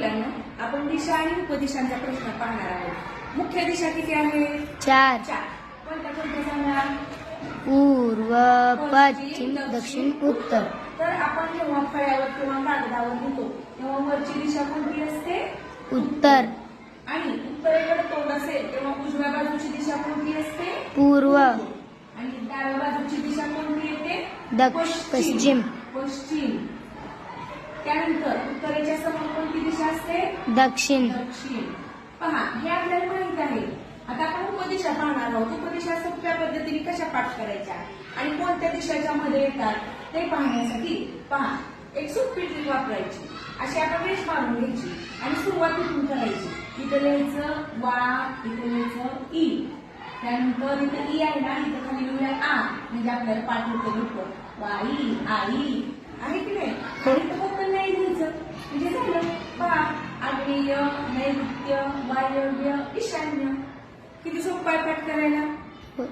मुलांना आपण दिशा आणि उपदिशांचा प्रश्न पाहणार आहोत. मुख्य दिशा किती आहे? चार. चार. कोणत्या कोणत्या सांगा पूर्व पश्चिम दक्षिण उत्तर. तर आपण जेव्हा फळ्यावर किंवा कागदावर लिहितो तेव्हा वरची दिशा कोणती असते? उत्तर. आणि उत्तरेकडे तोंड असेल तेव्हा उजव्या बाजूची दिशा कोणती असते? पूर्व. आणि डाव्या बाजूची दिशा कोणती येते? दक्ष पश्चिम. पश्चिम. त्यानंतर उत्तरेच्या समोर दक्षिण. दक्षिण. पहा हे आपल्याला माहीत आहे. आता आपण उपदिशा पाहणार आहोत. उपदिशा सोप्या पद्धतीने कशा पाठ करायच्या आणि कोणत्या दिशाच्या मध्ये येतात ते पाहण्यासाठी पहा एक सोपी ट्रिक वापरायची. अशी आपण रेष मारून घ्यायची आणि सुरुवात इथून करायची. इथं लिहायचं वा इथं लिहायचं ई. त्यानंतर इथं ई आहे ना इथं खाली लिहूया आ. म्हणजे आपल्याला पाठ होतं वाई आई. आहे की नाही? आग्नेय नैऋत्य वायव्य ईशान्य. किती सोपं आहे पाठ करायला हो.